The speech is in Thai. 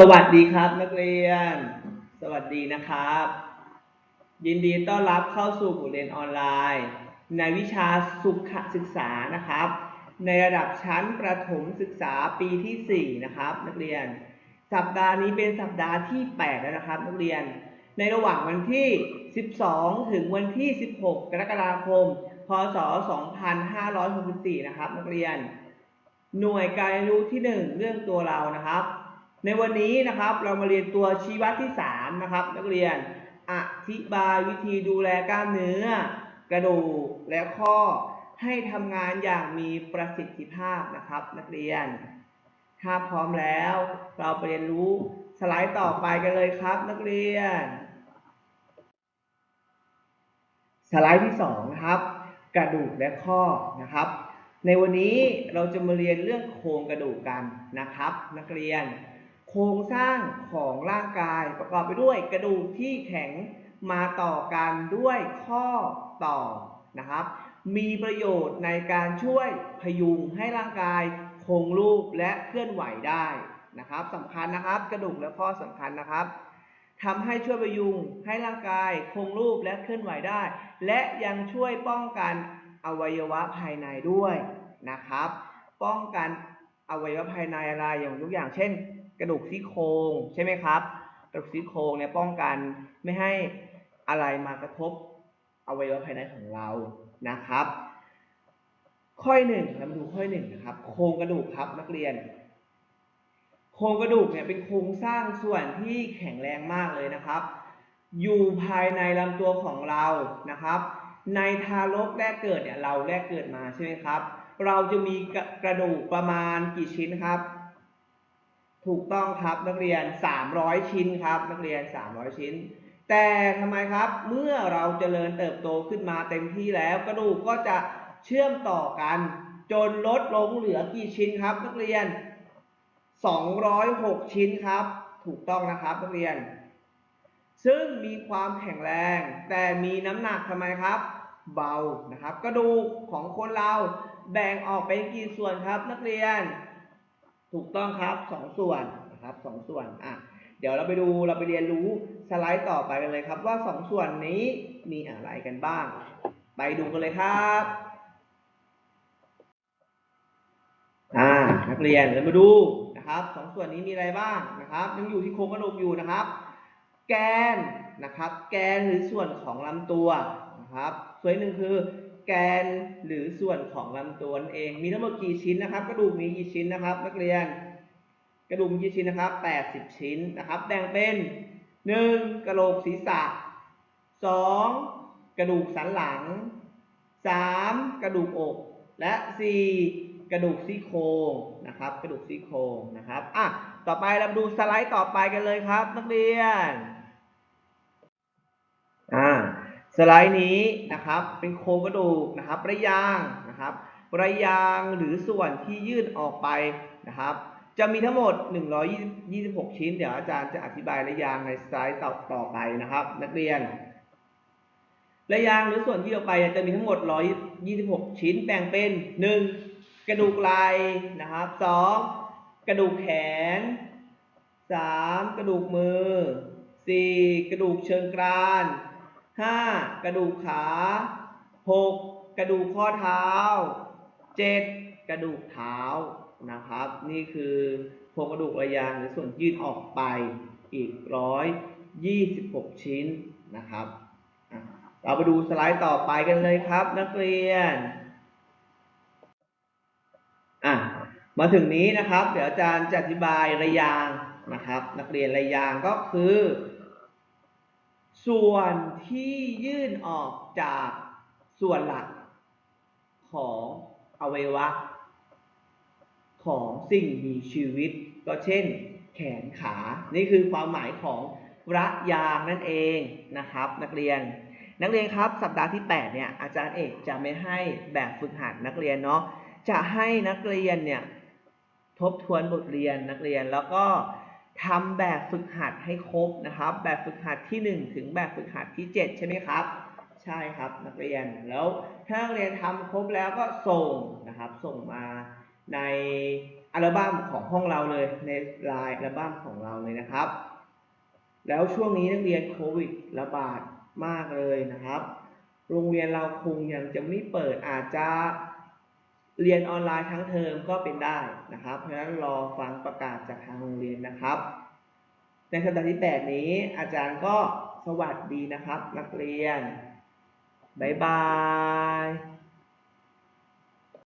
สวัสดีครับนักเรียน สวัสดีนะครับ ยินดีต้อนรับเข้าสู่บทเรียนออนไลน์ ในวิชาสุขศึกษานะครับ ในระดับชั้นประถมศึกษาปีที่ 4 นะครับ นักเรียน สัปดาห์นี้เป็นสัปดาห์ที่ 8 แล้วนะครับ นักเรียน ในระหว่างวันที่ 12 ถึงวันที่ 16 กรกฎาคม พศ 2564 นะครับ นักเรียน หน่วยการเรียนรู้ที่ 1 เรื่องตัวเรานะครับ ในวันนี้นะครับเรามาเรียนตัวชี้วัดที่ 3 นะครับ นักเรียนอธิบายวิธีดูแลกล้ามเนื้อ กระดูกและข้อให้ทำงานอย่างมีประสิทธิภาพนะครับ นักเรียน ถ้าพร้อมแล้วเราไปเรียนรู้สไลด์ต่อไปกันเลยครับ นักเรียน สไลด์ที่สองนะครับกระดูกและข้อนะครับ ในวันนี้เราจะมาเรียนเรื่องโครงกระดูกกันนะครับ นักเรียน โครงสร้างของร่างกายประกอบไปด้วยกระดูกที่แข็งมาต่อกันด้วยข้อต่อนะครับ มีประโยชน์ในการช่วยพยุงให้ร่างกายคงรูปและเคลื่อนไหวได้นะครับสำคัญนะครับกระดูกและข้อสำคัญนะครับทำให้ช่วยพยุงให้ร่างกายคงรูปและเคลื่อนไหวได้ และยังช่วยป้องกันอวัยวะภายในด้วยนะครับ ป้องกันอวัยวะภายในอะไรอย่างยกอย่างเช่น กระดูกซี่โครงใช่ไหมครับกระดูกซี่โครงเนี่ยป้องกันไม่ให้อะไรมากระทบอวัยวะภายในของเรานะครับ ข้อหนึ่งเรามาดูข้อหนึ่งนะครับ โครงกระดูกครับนักเรียน โครงกระดูกเนี่ยเป็นโครงสร้างส่วนที่แข็งแรงมากเลยนะครับ อยู่ภายในลำตัวของเรานะครับ ในทารกแรกเกิดเนี่ยเราแรกเกิดมาใช่ไหมครับ เราจะมีกระกระดูกประมาณกี่ชิ้นครับ ถูกต้องครับนักเรียน 300 ชิ้นครับนักเรียน 300 ชิ้น แต่ทำไมครับเมื่อเราเจริญเติบโตขึ้นมาเต็มที่แล้วกระดูกก็จะเชื่อมต่อกัน จนลดลงเหลือกี่ชิ้นครับ นักเรียน 206 ชิ้นครับ ถูกต้องนะครับนักเรียน ซึ่งมีความแข็งแรง แต่มีน้ำหนักทำไมครับ เบานะครับ กระดูกของคนเราแบ่งออกเป็นกี่ส่วนครับนักเรียน ถูกต้องครับสองส่วนนะครับสองส่วนอะเดี๋ยวเราไปดูเราไปเรียนรู้สไลด์ต่อไปกันเลยครับว่าสองส่วนนี้มีอะไรกันบ้าง ไปดูกันเลยครับอ่านักเรียนเรามาดูนะครับสองส่วนนี้มีอะไรบ้างนะครับยังอยู่ที่โครงกระดูกอยู่นะครับ แกนนะครับ แกนหรือส่วนของลำตัวนะครับส่วนหนึ่งคือ แกนหรือส่วนของลำตัวนั่นเอง มีทั้งหมดกี่ชิ้นนะครับ กระดูกมีกี่ชิ้นนะครับ นักเรียน กระดูกมีกี่ชิ้นนะครับ 80 ชิ้นนะครับ แบ่งเป็น 1. กระโหลกศีรษะ 2. กระดูกสันหลัง 3. กระดูกอก และ 4. กระดูกซี่โครงนะครับ กระดูกซี่โครงนะครับ อะ ต่อไปเราดูสไลด์ต่อไปกันเลยครับ นักเรียน อ่า สไลด์นี้นะครับเป็นโครงกระดูกนะครับระยางนะครับระยางหรือส่วนที่ยื่นออกไปนะครับ จะมีทั้งหมด 126 ชิ้น เดี๋ยวอาจารย์จะอธิบายระยางในสไลด์ต่อต่อไปนะครับ นักเรียน ระยางหรือส่วนที่ออกไปจะมีทั้งหมด 126 ชิ้นแบ่งเป็น 1. กระดูกไหล่นะครับ 2. กระดูกแขน 3. กระดูกมือ 4. กระดูกเชิงกราน 5. กระดูกขา 6. กระดูกข้อเท้า 7. กระดูกเท้านะครับ นี่คือโครงกระดูกระยางหรือส่วนยื่นออกไปอีก126ชิ้นนะครับ เราไปดูสไลด์ต่อไปกันเลยครับ นักเรียนอะมาถึงนี้นะครับ เดี๋ยวอาจารย์จะอธิบายระยางนะครับ นักเรียนระยางก็คือ ส่วนที่ยื่นออกจากส่วนหลักของอวัยวะ ของสิ่งมีชีวิต ก็เช่น แขนขา นี่คือความหมายของระยางนั่นเองนะครับ นักเรียน นักเรียนครับสัปดาห์ที่ 8 เนี่ยอาจารย์เอกจะไม่ให้แบบฝึกหัดนักเรียนเนาะจะให้นักเรียนเนี่ยทบทวนบทเรียนนักเรียนแล้วก็ ทำแบบฝึกหัดให้ครบนะครับ แบบฝึกหัดที่ 1 ถึงแบบฝึกหัดที่ 7 ใช่ไหมครับ ใช่ครับนักเรียนแล้วถ้านักเรียนทำครบแล้วก็ส่งนะครับ ส่งมาในอัลบั้มของห้องเราเลยในไลน์อัลบั้มของเราเลยนะครับ แล้วช่วงนี้นักเรียนโควิดระบาดมากเลยนะครับ โรงเรียนเราคงยังจะไม่เปิดอาจจะ เรียนออนไลน์ทั้งเทอมก็เป็นได้นะครับ เพราะฉะนั้นรอฟังประกาศจากทางโรงเรียนนะครับ ในสัปดาห์ที่แปนี้อาจารย์ก็สวัสดีนะครับ นักเรียน บ๊ายบาย